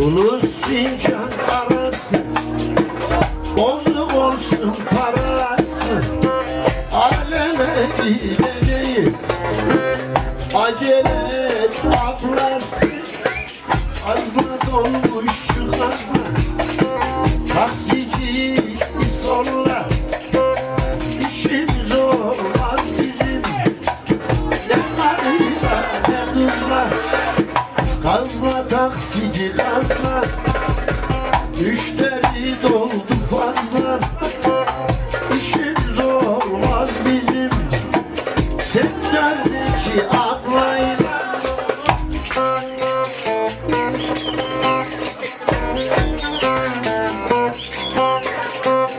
Ulus fincan arası Bozuk olsun parası. Aleme gideceğim Acele et ablası. Azma dolmuş şu kazma Taksici solla. İşimiz olmaz bizim Ne karıyla ne taksici kazma Müşteri doldu fazla. İşimiz olmaz bizim. Sektördeki ablayla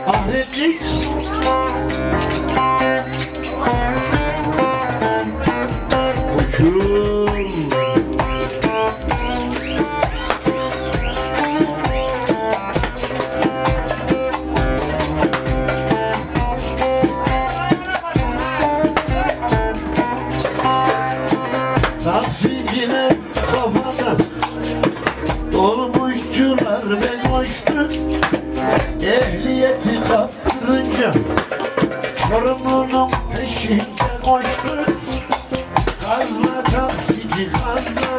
Ahretlik Taksiciler kafada Dolmuşçular ben koştu Ehliyeti kaptırınca Çorumlu'nun peşinde koştu. Kazma taksici kazma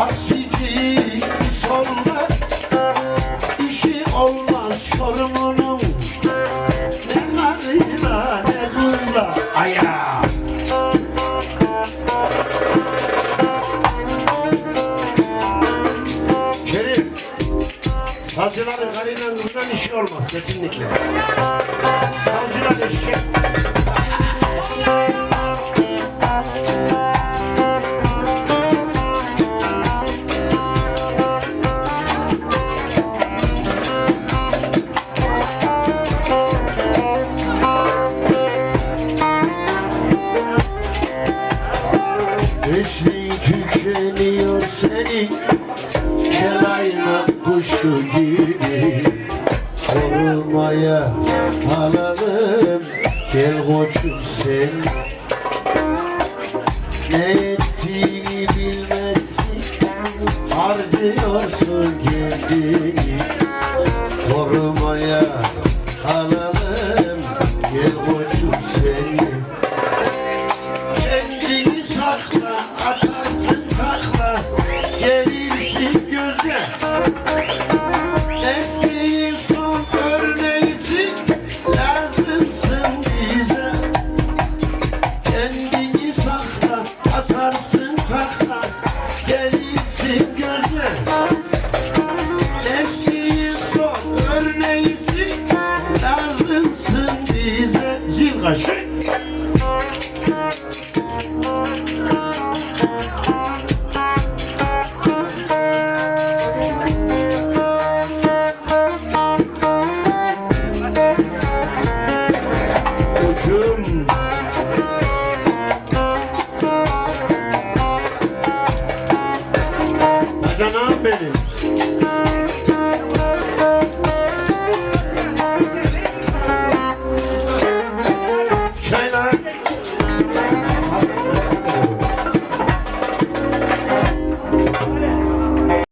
Taksici solla İşi olmaz Çorumlu'nun Ne karıyla ne kızla Aya. Kerim Savcıların karıyla kızla işi olmaz kesinlikle senin Kelayna kuşu gibi Korumaya alalım. Gel koçum sen. Ne ettiğini bilmezsin. Harcıyorsun kendini. Korumaya alalım göze. Son örneğisin, lazımsın bize. Kendini sakla, atarsın takla, gelirsin göze. Eski son örneğisin, lazımsın bize. Zil kaşı. Aşkım benim.